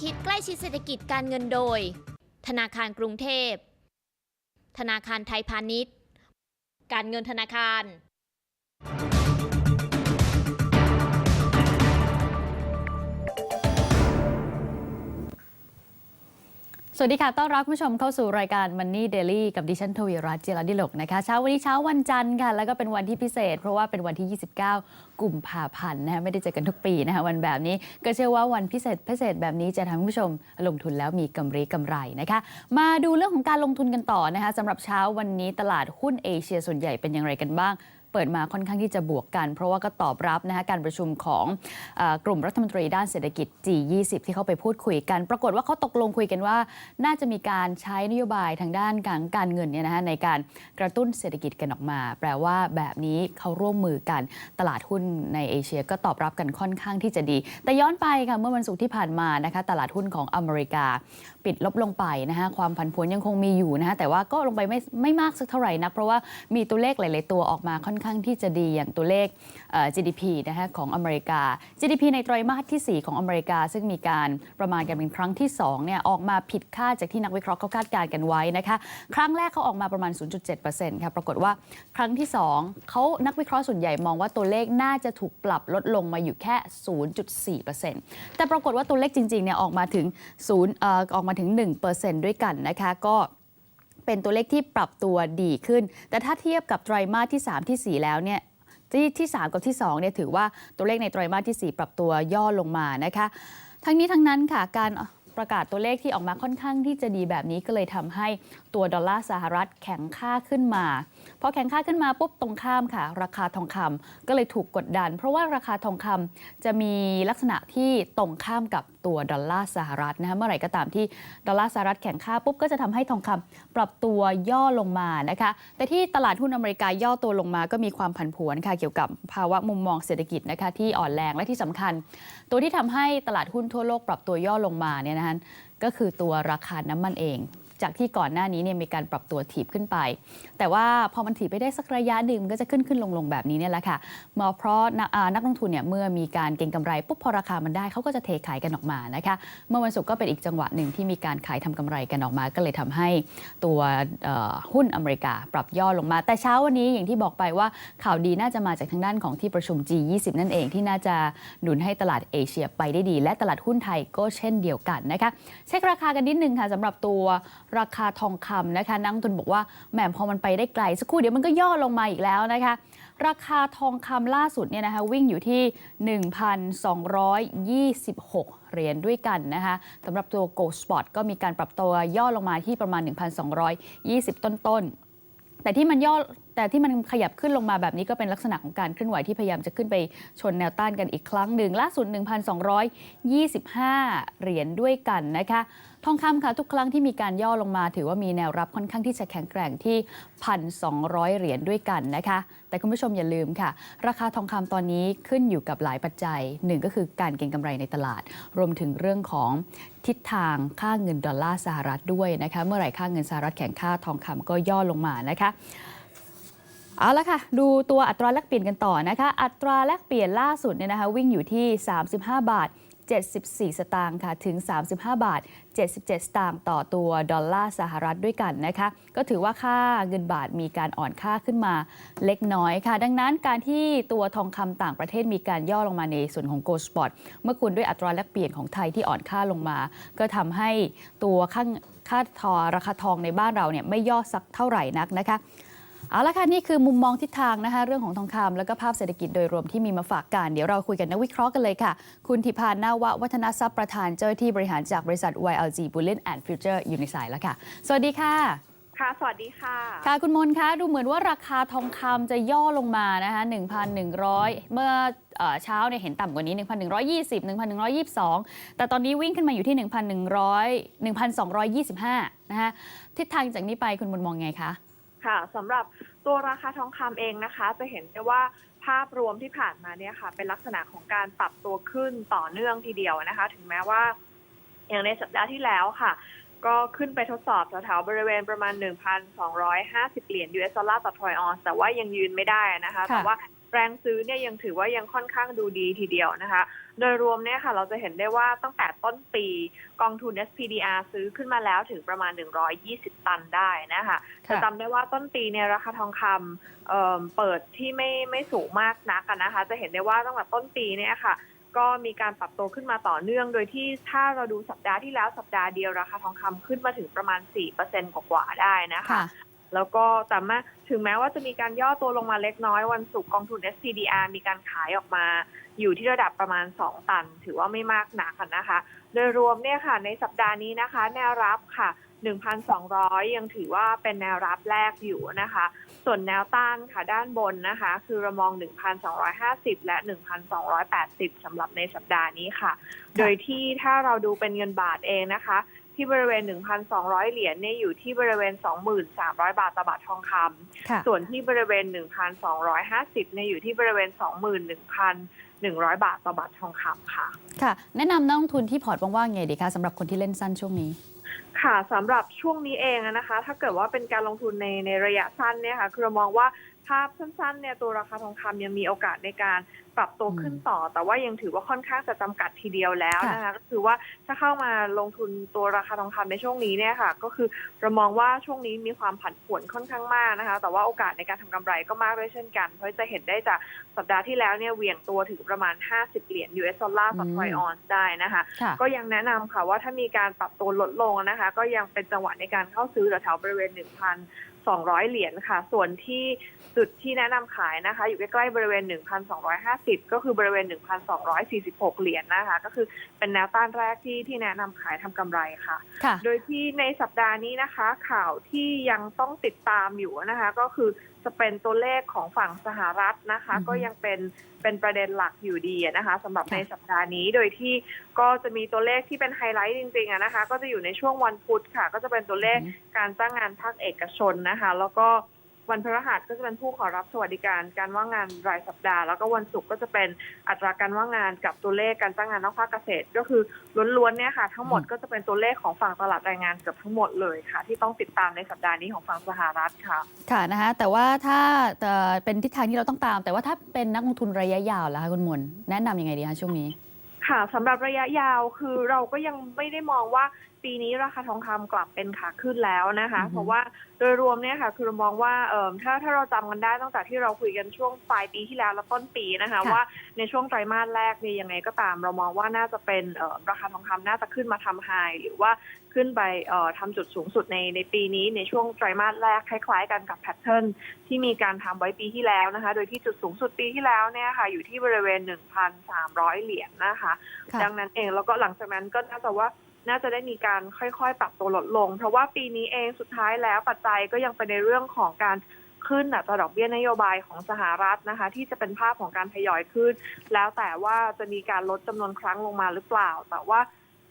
คิดใกล้ชิดเศรษฐกิจการเงินโดย ธนาคารกรุงเทพ ธนาคารไทยพาณิชย์ การเงินธนาคาร สวัสดีค่ะ ต้อนรับคุณผู้ชมเข้าสู่รายการ Money Daily กับดิฉันทวีรัตน์เจรดิลกนะคะ เช้าวันนี้เช้าวันจันทร์ค่ะ แล้วก็เป็นวันที่พิเศษ เพราะว่าเป็นวันที่ 29 กุมภาพันธ์นะคะไม่ได้เจอกันทุกปีนะคะวันแบบนี้ก็เชื่อว่าวันพิเศษพิเศษแบบนี้จะทำให้ผู้ชมลงทุนแล้วมีกำไรกำไรนะคะ มาดูเรื่องของการลงทุนกันต่อนะคะสำหรับเช้าวันนี้ตลาดหุ้นเอเชียส่วนใหญ่เป็นอย่างไรกันบ้าง เปิดมาค่อนข้างที่จะบวกกัน เพราะว่าก็ตอบรับนะคะการประชุมของอกลุ่มรัฐมนตรีด้านเศรษฐกิจ G20 ที่เขาไปพูดคุยกัน ปรากฏว่าเขาตกลงคุยกันว่า น่าจะมีการใช้นโยบายทางด้านการการเงินเนี่ยนะคะในการกระตุ้นเศรษฐกิจกันออกมา แปลว่าแบบนี้เขาร่วมมือกันตลาดหุ้นในเอเชียก็ตอบรับกันค่อนข้างที่จะดี แต่ย้อนไปค่ะเมื่อวันศุกร์ที่ผ่านมานะคะตลาดหุ้นของอเมริกา ปิดลบลงไปนะคะความผันผวนยังคงมีอยู่นะคะแต่ว่าก็ลงไปไม่ไม่มากสักเท่าไหร่นัก เพราะว่ามีตัวเลขหลาย ๆ ตัวออกมาค่อนข้างที่จะดีอย่างตัวเลข GDP นะคะของอเมริกา GDP ในไตรมาสที่ 4 ของอเมริกา ซึ่งมีการประมาณกันเป็นครั้งที่2เนี่ยออกมาผิดคาดจากที่นักวิเคราะห์เขาคาดการณ์กันไว้นะคะครั้งแรกเขาออกมาประมาณ 0.7%ค่ะปรากฏว่าครั้งที่ 2เขานักวิเคราะห์ส่วนใหญ่มองว่าตัวเลขน่าจะถูกปรับลดลงมาอยู่แค่ 0.4%แต่ปรากฏว่าตัวเลขจริง ๆ เนี่ยออกมาถึง0เอ่อออกมาถึง 1%ด้วยกันนะคะก็เป็นตัวเลขที่ปรับตัวดีขึ้น แต่ถ้าเทียบกับไตรมาสที่ 3ทีสี่ 4 แล้วเนี่ยที่ที่ 3 กับที่2เนี่ยถือว่าตัวเลขในไตรมาสที่ 4 ปรับตัวย่อลงมานะคะ ทั้งนี้ทั้งนั้นค่ะการ ประกาศตัวเลขที่ออกมาค่อนข้างที่จะดีแบบนี้ก็เลยทำให้ตัวดอลลาร์สหรัฐแข็งค่าขึ้นมาพอแข็งค่าขึ้นมาปุ๊บตรงข้ามค่ะ ราคาทองคำก็เลยถูกกดดัน เพราะว่าราคาทองคำจะมีลักษณะที่ตรงข้ามกับตัวดอลลาร์สหรัฐนะคะเมื่อไหร่ก็ตามที่ดอลลาร์สหรัฐแข็งค่าปุ๊บก็จะทำให้ทองคำปรับตัวย่อลงมานะคะแต่ที่ตลาดหุ้นอเมริกาย่อตัวลงมาก็มีความผันผวนค่ะเกี่ยวกับภาวะมุมมองเศรษฐกิจนะคะที่อ่อนแรงและที่สำคัญ ตัวที่ทำให้ตลาดหุ้นทั่วโลกปรับตัวย่อลงมาเนี่ยนะคะก็คือตัวราคาน้ำมันเอง จากที่ก่อนหน้านี้เนี่ยมีการปรับตัวถีบขึ้นไป แต่ว่าพอมันถีบไปได้สักระยะหนึ่งมันก็จะขึ้นขึ้นลงลงแบบนี้เนี่ยแหละค่ะมาเพราะนักนกลงทุนเนี่ยเมื่อมีการเก็งกำไรปุ๊บพอราคามันได้เขาก็จะเทขายกันออกมานะคะเมื่อวันศุกร์ก็เป็นอีกจังหวะหนึ่งที่มีการขายทำกำไรกันออกมา ก็เลยทำให้ตัวหุ้นอเมริกาปรับย่อลงมา แต่เช้าวันนี้อย่างที่บอกไปว่าข่าวดีน่าจะมาจากทางด้านของที่ประชุม G20 นั่นเองที่น่าจะหนุนให้ตลาดเอเชียไปได้ดี และตลาดหุ้นไทยก็เช่นเดียวกันนะคะเช็คราคากันนิดนึงค่ะสำหรับตัวราคาทองคำนะคะ นักลงทุนบอกว่าแหมพอมันไปได้ไกล สักครู่เดี๋ยวมันก็ย่อลงมาอีกแล้วนะคะ ราคาทองคำล่าสุดเนี่ยนะคะวิ่งอยู่ที่ 1,226 เหรียญด้วยกันนะคะสำหรับตัว Gold Spot ก็มีการปรับตัวย่อลงมาที่ประมาณ 1,220 ต้นๆแต่ที่มันย่อ แต่ที่มันขยับขึ้นลงมาแบบนี้ก็เป็นลักษณะของการเคลื่อนไหวที่พยายามจะขึ้นไปชนแนวต้านกันอีกครั้งหนึ่งล่าสุด 1,225 เหรียญด้วยกันนะคะทองคำค่ะทุกครั้งที่มีการย่อลงมา ถือว่ามีแนวรับค่อนข้างที่จะแข็งแกร่งที่ 1,200 เหรียญด้วยกันนะคะ แต่คุณผู้ชมอย่าลืมค่ะ ราคาทองคำตอนนี้ขึ้นอยู่กับหลายปัจจัยหนึ่งก็คือการเก็งกำไรในตลาด รวมถึงเรื่องของทิศทางค่าเงินดอลลาร์สหรัฐด้วยนะคะ เมื่อไหร่ค่าเงินสหรัฐแข็งค่าทองคำก็ย่อลงมานะคะ เอาละค่ะ ดูตัวอัตราแลกเปลี่ยนกันต่อนะคะ อัตราแลกเปลี่ยนล่าสุดเนี่ยนะคะวิ่งอยู่ที่ 35 บาท 74 สตางค์ค่ะถึง 35 บาท 77 สตางค์ต่อตัวดอลลาร์สหรัฐด้วยกันนะคะ ก็ถือว่าค่าเงินบาทมีการอ่อนค่าขึ้นมาเล็กน้อยค่ะ ดังนั้นการที่ตัวทองคำต่างประเทศมีการย่อลงมาในส่วนของ Gold Spot เมื่อคุณด้วยอัตราแลกเปลี่ยนของไทยที่อ่อนค่าลงมา ก็ทำให้ตัวค่าค่าทอราคาทองในบ้านเราเนี่ยไม่ย่อสักเท่าไหร่นักนะคะ เอาละค่ะนี่คือมุมมองทิศทางนะคะเรื่องของทองคำแล้วก็ภาพเศรษฐกิจโดยรวมที่มีมาฝากกันเดี๋ยวเราคุยกันนักวิเคราะห์กันเลยค่ะ คุณธิพานนาวะวัฒนทรัพย์ประธานเจ้าหน้าที่บริหารจากบริษัท YLG Bullion and Future อยู่ในสายแล้วค่ะ สวัสดีค่ะค่ะ สวัสดีค่ะ ค่ะ คุณมนคะ ดูเหมือนว่าราคาทองคำจะย่อลงมานะคะ1,100 เมื่อเอ่อเช้าเนี่ยเห็นต่ำกว่านี้ 1,120 1,122 แต่ตอนนี้วิ่งขึ้นมาอยู่ที่ 1,100 1,225 นะคะทิศทางจากนี้ไปคุณมนมองไงคะ ค่ะสำหรับตัวราคาทองคำเองนะคะ จะเห็นได้ว่าภาพรวมที่ผ่านมาเนี่ยค่ะ เป็นลักษณะของการปรับตัวขึ้นต่อเนื่องทีเดียวนะคะ ถึงแม้ว่า อย่างในสัปดาห์ที่แล้วค่ะ ก็ขึ้นไปทดสอบแถวๆบริเวณประมาณ 1,250 เหรียญ US ดอลลาร์ต่อทรอยออนซ์แต่ว่ายังยืนไม่ได้นะคะค่ะแต่ว่า แรงซื้อเนี่ยยังถือว่ายังค่อนข้างดูดีทีเดียวนะคะ โดยรวมเนี่ยค่ะเราจะเห็นได้ว่าตั้งแต่ต้นปีกองทุน SPDR ซื้อขึ้นมาแล้วถึงประมาณ 120 ตันได้นะคะค่ะจะจำได้ว่าต้นปีเนี่ยราคาทองคำเอิ่มเปิดที่ไม่ไม่สูงมากนักอะนะคะ จะเห็นได้ว่าตั้งแต่ต้นปีเนี่ยค่ะก็มีการปรับตัวขึ้นมาต่อเนื่อง โดยที่ถ้าเราดูสัปดาห์ที่แล้วสัปดาห์เดียวราคาทองคำขึ้นมาถึงประมาณ 4%กว่าๆได้นะคะค่ะ แล้วก็แต่มาถึงแม้ว่าจะมีการย่อตัวลงมาเล็กน้อยวันศุกร์กองทุน SPDR มีการขายออกมา อยู่ที่ระดับประมาณ 2 ตัน ถือว่าไม่มากนักอะนะคะ โดยรวมเนี่ยค่ะ ในสัปดาห์นี้นะคะ แนวรับค่ะ 1,200 ยังถือว่าเป็นแนวรับแรกอยู่นะคะ ส่วนแนวต้านค่ะด้านบนนะคะ คือเรามอง 1,250 และ 1,280สำหรับในสัปดาห์นี้ค่ะ โดยที่ถ้าเราดูเป็นเงินบาทเองนะคะ ที่บริเวณ 1,200 เหรียญเนี่ยอยู่ที่บริเวณ 23,000บาทต่อบาททองคำค่ะส่วนที่บริเวณ 1,250เนี่ยอยู่ที่บริเวณ 21,100 บาทต่อบาททองคำค่ะ ค่ะ แนะนำนักลงทุนที่พอร์ตว่างๆไงดีคะสำหรับคนที่เล่นสั้นช่วงนี้ค่ะสำหรับช่วงนี้เองอะนะคะ ถ้าเกิดว่าเป็นการลงทุนในในระยะสั้นเนี่ยค่ะคือเรามองว่าภาพสั้นๆเนี่ยตัวราคาทองคำยังมีโอกาสในการ ปรับตัวขึ้นต่อ แต่ว่ายังถือว่าค่อนข้างจะจำกัดทีเดียวแล้วนะคะก็คือว่าถ้าเข้ามาลงทุนตัวราคาทองคำในช่วงนี้เนี่ยค่ะ ก็คือเรามองว่าช่วงนี้มีความผันผวนค่อนข้างมากนะคะ แต่ว่าโอกาสในการทำกำไรก็มากด้วยเช่นกัน เพราะจะเห็นได้จากสัปดาห์ที่แล้วเนี่ยเหวี่ยงตัวถึงประมาณ 50 เหรียญ US ดอลลาร์ต่อทรอยออนซ์ได้นะคะค่ะก็ยังแนะนำค่ะว่าถ้ามีการปรับตัวลดลงนะคะ ก็ยังเป็นจังหวะในการเข้าซื้อแถวๆบริเวณ1,200 เหรียญค่ะ ส่วนที่จุดที่แนะนำขายนะคะ อยู่ใกล้ๆบริเวณ 1,250ก็คือบริเวณ 1,246 เหรียญนะคะ ก็คือเป็นแนวต้านแรกที่ที่แนะนำขายทำกำไรค่ะค่ะ โดยที่ในสัปดาห์นี้นะคะ ข่าวที่ยังต้องติดตามอยู่นะคะ ก็คือจะเป็นตัวเลขของฝั่งสหรัฐนะคะอือฮึก็ยังเป็นเป็นประเด็นหลักอยู่ดีอะนะคะสำหรับค่ะในสัปดาห์นี้โดยที่ก็จะมีตัวเลขที่เป็นไฮไลท์จริงๆอะนะคะ ก็จะอยู่ในช่วงวันพุธค่ะ ก็จะเป็นตัวเลขอือฮึการจ้างงานภาคเอกชนนะคะ แล้วก็ วันพฤหัสก็จะเป็นผู้ขอรับสวัสดิการการว่างงานรายสัปดาห์ แล้วก็วันศุกร์ก็จะเป็นอัตราการว่างงานกับตัวเลขการจ้างงานนอกภาคเกษตร ก็คือล้วนๆเนี่ยค่ะ ทั้งหมดก็จะเป็นตัวเลขของฝั่งตลาดแรงงานเกือบทั้งหมดเลยค่ะ ที่ต้องติดตามในสัปดาห์นี้ของฝั่งสหรัฐค่ะ ค่ะนะคะแต่ว่าถ้าเอ่อเป็นทิศทางที่เราต้องตาม แต่ว่าถ้าเป็นนักลงทุนระยะยาวล่ะคะคุณมนแนะนำยังไงดีคะช่วงนี้ค่ะสำหรับระยะยาวคือเราก็ยังไม่ได้มองว่า ปีนี้ราคาทองคำกลับเป็นขาขึ้นแล้วนะคะอือฮึเพราะว่าโดยรวมเนี่ยค่ะคือเรามองว่าเอ่อถ้าถ้าเราจำกันได้ตั้งแต่ที่เราคุยกันช่วงปลายปีที่แล้วและต้นปีนะคะ ว่าในช่วงไตรมาสแรกเนี่ยยังไงก็ตาม เรามองว่าน่าจะเป็นเอ่อราคาทองคำน่าจะขึ้นมาทำไฮหรือว่าขึ้นไปเอ่อทำจุดสูงสุดในในปีนี้ในช่วงไตรมาสแรกคล้าย ๆ กันกับแพทเทิร์นที่มีการทำไว้ปีที่แล้วนะคะ โดยที่จุดสูงสุดปีที่แล้วเนี่ยค่ะ อยู่ที่บริเวณ 1,300 เหรียญนะคะค่ะดังนั้นเองแล้วก็หลังจากนั้นก็น่าจะว่า น่าจะได้มีการค่อยๆ ปรับตัวลดลง เพราะว่าปีนี้เองสุดท้ายแล้วปัจจัยก็ยังเป็นในเรื่องของการขึ้นอัตราดอกเบี้ยนโยบายของสหรัฐนะคะ ที่จะเป็นภาพของการทยอยขึ้น แล้วแต่ว่าจะมีการลดจำนวนครั้งลงมาหรือเปล่า แต่ว่า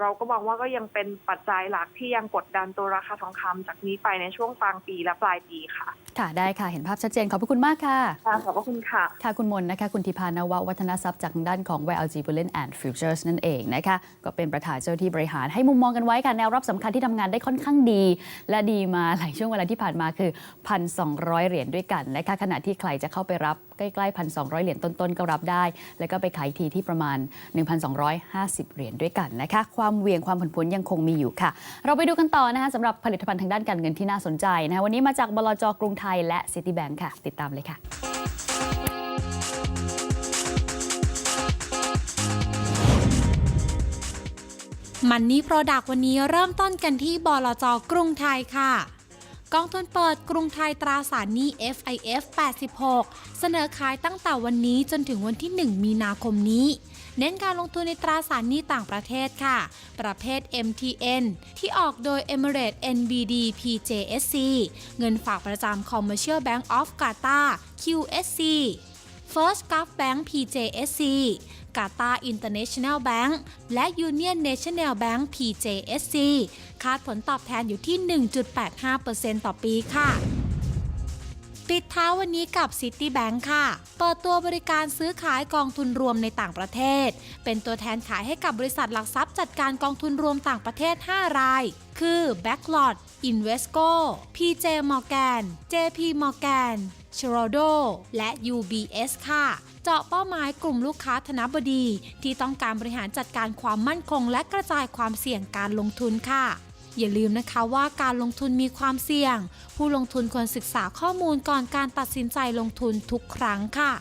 เราก็มองว่าก็ยังเป็นปัจจัยหลักที่ยังกดดันตัวราคาทองคำจากนี้ไปในช่วงกลางปีและปลายปีค่ะ ค่ะได้ค่ะเห็นภาพชัดเจนขอบพระคุณมากค่ะค่ะขอบพระคุณค่ะค่ะคุณมนนะคะ คุณธิพานววัฒนทรัพย์จากทางด้านของ YLG Bullion and Futures นั่นเองนะคะ ก็เป็นประธานเจ้าที่บริหารให้มุมมองกันไว้ค่ะแนวรับสำคัญที่ทำงานได้ค่อนข้างดี และดีมาหลายช่วงเวลาที่ผ่านมาคือ 1,200 เหรียญด้วยกันนะคะขณะที่ใครจะเข้าไปรับใกล้ๆ 1,200 เหรียญต้นๆก็รับได้ แล้วก็ไปขายทีที่ประมาณ 1,250 เหรียญด้วยกันนะคะความเหวียงความผันผวนยังคงมีอยู่ค่ะ เราไปดูกันต่อนะคะสำหรับผลิตภัณฑ์ทางด้านการเงินที่น่าสนใจนะคะวันนี้มาจากบลจกรุงไทยและ Citibank ค่ะ ติดตามเลยค่ะมันนี่โปรดักวันนี้เริ่มต้นกันที่บลจกรุงไทยค่ะ กองทุนเปิดกรุงไทยตราสารหนี้ FIF 86 เสนอขายตั้งแต่วันนี้จนถึงวันที่ 1 มีนาคมนี้ เน้นการลงทุนในตราสารหนี้ต่างประเทศค่ะ ประเภท MTN ที่ออกโดย Emirates NBD PJSC เงินฝากประจำ Commercial Bank of Qatar QSC First Gulf Bank PJSC Qatar International Bank และ Union National Bank PJSC คาดผลตอบแทนอยู่ที่ 1.85%ต่อปีค่ะ ปิดท้าวันนี้กับ Citibank ค่ะ เปิดตัวบริการซื้อขายกองทุนรวมในต่างประเทศ เป็นตัวแทนขายให้กับบริษัทหลักทรัพย์จัดการกองทุนรวมต่างประเทศ 5 ราย คือ Backlot Invesco PJ Morgan JP Morgan c h r o d o และ UBS ค่ะ เจาะเป้าหมายกลุ่มลูกค้าธนบดี ที่ต้องการบริหารจัดการความมั่นคง และกระจายความเสี่ยงการลงทุนค่ะ อย่าลืมนะคะว่าการลงทุนมีความเสี่ยง ผู้ลงทุนควรศึกษาข้อมูลก่อนการตัดสินใจลงทุนทุกครั้งค่ะ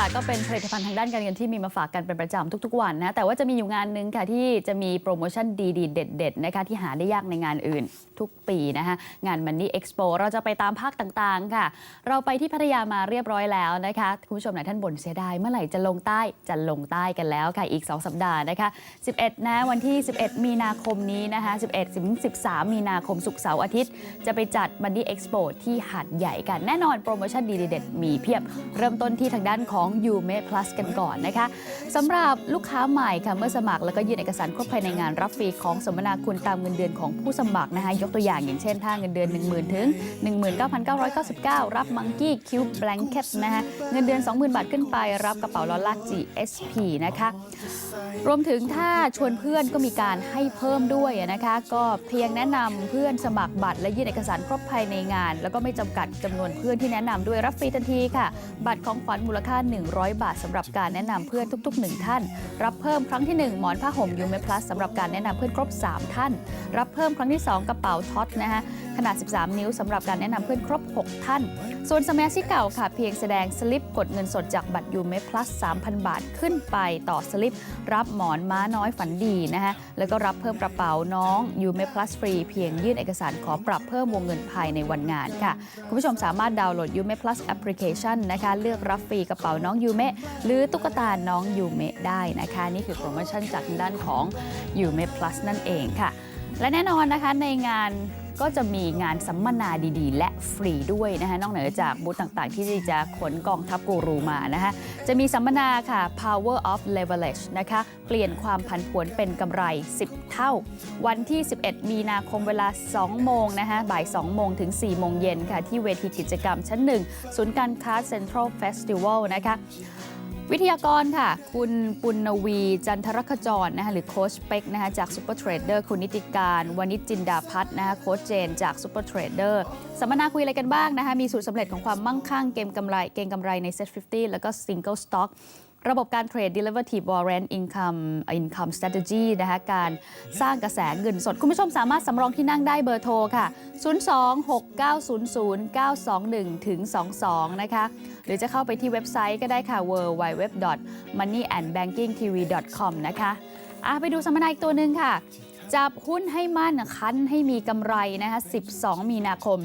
ค่ะก็เป็นผลิตภัณฑ์ทางด้านการเงินที่มีมาฝากกันเป็นประจำทุกๆ วันนะ แต่ว่าจะมีอยู่งานหนึ่งค่ะที่จะมีโปรโมชั่นดีๆ เด็ดๆนะคะที่หาได้ยากในงานอื่นทุกปีนะคะงาน Money Expo เราจะไปตามภาคต่างๆค่ะ เราไปที่พัทยามาเรียบร้อยแล้วนะคะ คุณผู้ชมหลายท่านบ่นเสียดาย เมื่อไหร่จะลงใต้จะลงใต้กันแล้วค่ะอีก 2 สัปดาห์นะคะ 11 นะวันที่ 11 มีนาคมนี้นะคะ 11ถึง13 มีนาคมศุกร์เสาร์อาทิตย์ จะไปจัด Money Expo ที่หาดใหญ่กันแน่นอนโปรโมชั่นดีๆเด็ดมีเพียบเริ่มต้นที่ทางด้านของ u m e Plus กันก่อนนะคะสำหรับลูกค้าใหม่ค่ะเมื่อสมัครแล้วก็ยื่นเอกสารครบภายในงานรับฟรีของสมนาคุณตามเงินเดือนของผู้สมัครนะคะยกตัวอย่างอย่างเช่นถ้าเงินเดือน 10,000 ถึง 19,999 รับมังกี้คิวบแบงเก็ตนะคะเงินเดือน 20,000 บาทขึ้นไป รับกระเป๋าลอลาก GSP นะคะรวมถึงถ้าชวนเพื่อนก็มีการให้เพิ่มด้วยนะคะก็เพียงแนะนำเพื่อนสมัครบัตรและยื่นเอกสารครบภายในงาน แล้วก็ไม่จำกัดจำนวนเพื่อนที่แนะนำด้วยรับฟรีทันทีค่ะ บัตรของขวัญมูลค่า100 บาทสำหรับการแนะนำเพื่อนทุก ๆ 1 ท่าน รับเพิ่มครั้งที่ 1 หมอนผ้าห่มยูเมพลัสสำหรับการแนะนำเพื่อนครบ 3 ท่าน รับเพิ่มครั้งที่ 2 กระเป๋าท็อตนะคะขนาด 13 นิ้วสำหรับการแนะนำเพื่อนครบ 6 ท่าน ส่วนสมาชิกเก่าค่ะ เพียงแสดงสลิปกดเงินสดจากบัตรยูเมพลัส3,000 บาทขึ้นไปต่อสลิป รับหมอนม้าน้อยฝันดีนะคะแล้วก็รับเพิ่มกระเป๋าน้องยูเมพลัสฟรีเพียงยื่นเอกสารขอปรับเพิ่มวงเงินภายในวันงานค่ะ คุณผู้ชมสามารถดาวน์โหลดยูเมพลัสแอปพลิเคชันนะคะเลือกรับฟรีกระเป๋าน้องยูเมะหรือตุ๊กตาน้องยูเมะได้นะคะ นี่คือโปรโมชั่นจากด้านของยูเมะพลัสนั่นเองค่ะ และแน่นอนนะคะในงาน ก็จะมีงานสัมมนาดีๆ และฟรีด้วยนะคะนอกเหนือจากบูธต่างๆ ที่จะขนกองทัพกูรูมานะคะจะมีสัมมนาค่ะ Power of Leverage นะคะเปลี่ยนความผันผวนเป็นกำไร 10 เท่า วันที่ 11 มีนาคมเวลา 2 โมงนะคะบ่าย 2 โมงถึง 4 โมงเย็นค่ะที่เวทีกิจกรรมชั้น 1 ศูนย์การค้า Central Festival นะคะ วิทยากรค่ะ คุณปุณณวีจันทรคจรนะคะหรือโค้ชเป็กนะคะจากซูเปอร์เทรดเดอร์คุณนิติการวณิจินดาพัฒน์นะคะโค้ชเจนจากซูเปอร์เทรดเดอร์สัมมนาคุยอะไรกันบ้างนะคะมีสูตรสำเร็จของความมั่งคั่งเกมกำไรเกมกำไรใน Set 50 แล้วก็ Single Stock ระบบการเทรด derivative warrant income income strategy นะคะการสร้างกระแสเงินสด คุณผู้ชมสามารถสำรองที่นั่งได้เบอร์โทรค่ะ 026900921ถึง22 นะคะ หรือจะเข้าไปที่เว็บไซต์ก็ได้ค่ะ www.moneyandbankingtv.com นะคะอะไปดูสัมมนาอีกตัวหนึ่งค่ะ จับหุ้นให้มั่นคันให้มีกำไรนะคะ 12 มีนาคม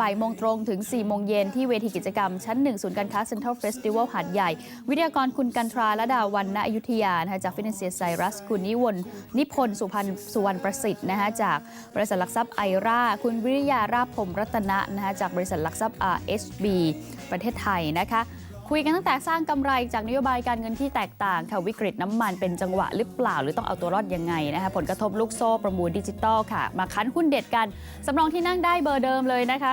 บ่ายโมงตรงถึง 4 โมงเย็นที่เวทีกิจกรรม ชั้น 1 ศูนย์การค้าเซ็นทรัลเฟสติวัลหาดใหญ่ วิทยากรคุณกันทราและดาวันณอยุธยานะคะจากฟินแลนเซียไซรัส คุณนิวนนิพนธ์สุพันสุวรรณประสิทธิ์นะคะจากบริษัทหลักทรัพย์ไอรา คุณวิริยาราพรมรัตนะนะคะจากบริษัทหลักทรัพย์ RSB ประเทศไทยนะคะ คุยกันตั้งแต่สร้างกำไรจากนโยบายการเงินที่แตกต่างค่ะวิกฤตน้ำมันเป็นจังหวะหรือเปล่า หรือต้องเอาตัวรอดยังไงนะคะผลกระทบลูกโซ่ประมูลดิจิตอลค่ะ มาคั้นหุ้นเด็ดกันสำรองที่นั่งได้เบอร์เดิมเลยนะคะ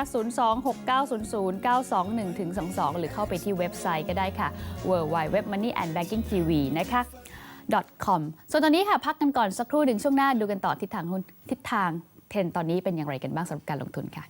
026900921-22 หรือเข้าไปที่เว็บไซต์ก็ได้ค่ะ w w w money and banking tv นะคะ .com ส่วนตอนนี้ค่ะพักกันก่อนสักครู่หนึ่งช่วงหน้าดูกันต่อทิศทางหุ้นทิศทางเทรนตอนนี้เป็นอย่างไรกันบ้างสำหรับการลงทุนค่ะ